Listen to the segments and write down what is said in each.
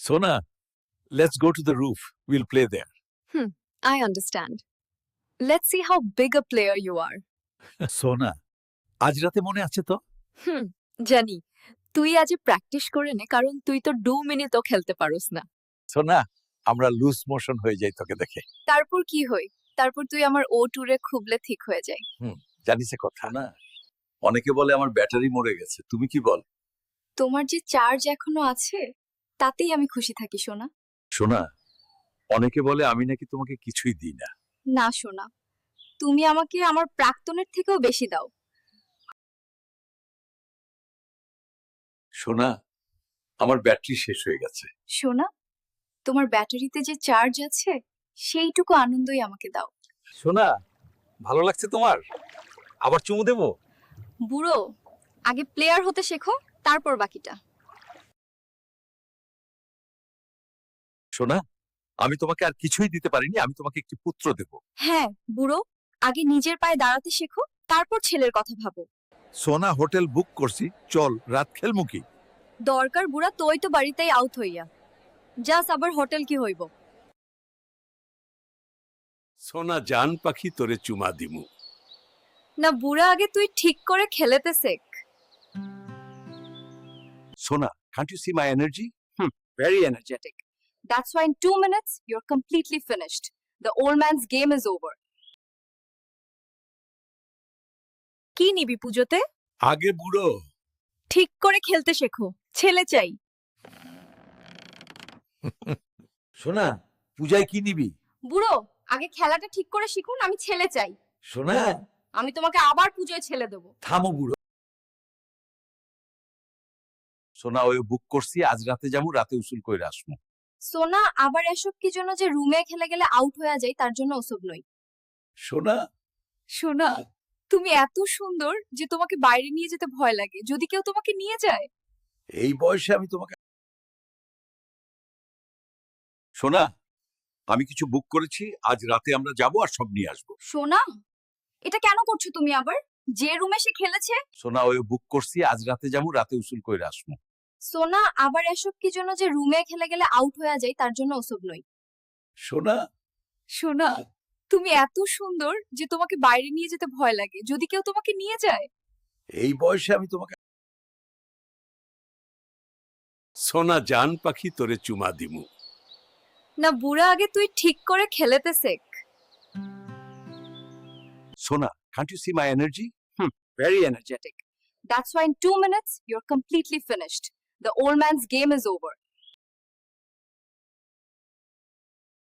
Sona, let's go to the roof. We'll play there. Hmm, I understand. Let's see how big a player you are. সোনা আজ রাতে মনে আছে তো? হুম জানি। তুই আজ প্র্যাকটিস করে নে কারণ তুই তো দু মিনিটও খেলতে পারোস না। সোনা আমরা লুজ মোশন হয়ে যাই তোকে দেখে। তারপর কি হই তারপর তুই আমার ও টুরে খুবলে ঠিক হয়ে যাই। জানিস এ কথা না? অনেকে বলে আমার ব্যাটারি মরে গেছে তুমি কি বল? তোমার যে চার্জ এখনও আছে? তাতেই আমি খুশি থাকি সোনা। সোনা অনেকে বলে আমি নাকি তোমাকে কিছুই দিই না। না সোনা। তুমি আমাকে আমার প্রাক্তনের থেকেও বেশি দাও। সোনা আমার ব্যাটারি শেষ হয়ে গেছে। সোনা তোমার ব্যাটারিতে যে চার্জ আছে সেইটুকু আনন্দই আমাকে দাও। সোনা ভালো লাগছে তোমার? আবার চুমু দেবো? বুড়ো আগে প্লেয়ার হতে শেখো তারপর বাকিটা। সোনা আমি তোমাকে আর কিছুই দিতে পারিনি আমি তোমাকে একটি পুত্র দেব। হ্যাঁ বুড়ো আগে নিজের পায়ে দাঁড়াতে শেখো তারপর ছেলের কথা ভাবো। সোনা হোটেল বুক করছি চল রাত খেলমু কি? দরকার বুড়া তোই তো বাড়িতেই আউট হইয়া। যাস আবার হোটেল কি হইব। সোনা জান পাখি তোরে চুমা দিমু। না বুড়া আগে তুই ঠিক করে খেলেতে শেখ। সোনা can't you see my energy very energetic. That's why in two minutes, you're completely finished. The old man's game is over. কি নিবি পুজোতে? আগে বুড়ো। ঠিক করে খেলতে শেখো। ছেলে চাই। সোনা পূজায় কি নিবি? বুড়ো আগে খেলাটা ঠিক করে শিখুন আমি ছেলে চাই। সোনা। আমি তোমাকে আবার পুজোয় ছেলে দেবো। থামো বুড়ো। সোনা ওই বুক করছি আজ রাতে যাব রাতে উসুল কইরা আসমু সোনা আবার এসব কি জন্য যে রুমে খেলে গেলে আউট হয়ে যায় তার জন্য ওসব নই সোনা? সোনা তুমি এত সুন্দর যে তোমাকে বাইরে নিয়ে যেতে ভয় লাগে। যদি কেউ তোমাকে নিয়ে যায়? এই বয়সে আমি তোমাকে সোনা আমি কিছু বুক করেছি আজ রাতে আমরা যাব আর সব নিয়ে আসব। সোনা এটা কেন করছ তুমি আবার? যে রুমে সে খেলেছে? সোনা ওই বুক করছি আজ রাতে যাব রাতে উসুল কইরা আসমু সোনা আবার এসব কি জন্য যে রুমে খেলে গেলে আউট হয়ে যায় তার জন্য ওসব নই সোনা? সোনা তুমি এত সুন্দর যে তোমাকে বাইরে নিয়ে যেতে ভয় লাগে। যদি কেউ তোমাকে নিয়ে যায়? এই বয়সে আমি তোমাকে সোনা জান পাখি তোরে চুমা দিমু। না বুড়া আগে তুই ঠিক করে খেলেতে শেখ। সোনা can't you see my energy very energetic. That's why in two minutes, you're completely finished. The old man's game is over.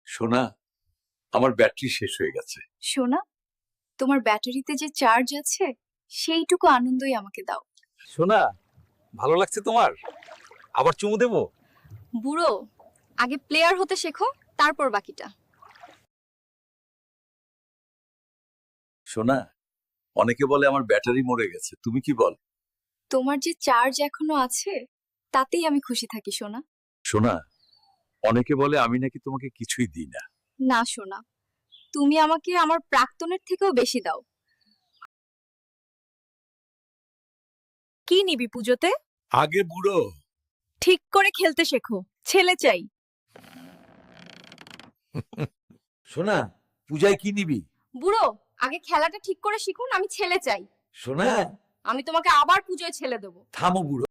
সোনা আমার ব্যাটারি শেষ হয়ে গেছে। সোনা তোমার ব্যাটারিতে যে চার্জ আছে সেইটুকু আনন্দই আমাকে দাও। সোনা ভালো লাগছে তোমার? আবার চুমু দেবো? বুড়ো আগে প্লেয়ার হতে শেখো তারপর বাকিটা। সোনা অনেকে বলে আমার ব্যাটারি মরে গেছে তুমি কি বল? তোমার যে চার্জ এখনও আছে তাতেই আমি খুশি থাকি সোনা। সোনা অনেকে বলে আমি নাকি তোমাকে কিছুই দিই না। না সোনা। তুমি আমাকে আমার প্রাক্তনের থেকেও বেশি দাও। কি নিবি পুজোতে? আগে বুড়ো। ঠিক করে খেলতে শেখো। ছেলে চাই। সোনা পূজায় কি নিবি? বুড়ো আগে খেলাটা ঠিক করে শিখুন আমি ছেলে চাই। সোনা। আমি তোমাকে আবার পুজোয় ছেলে দেবো। থামো বুড়ো।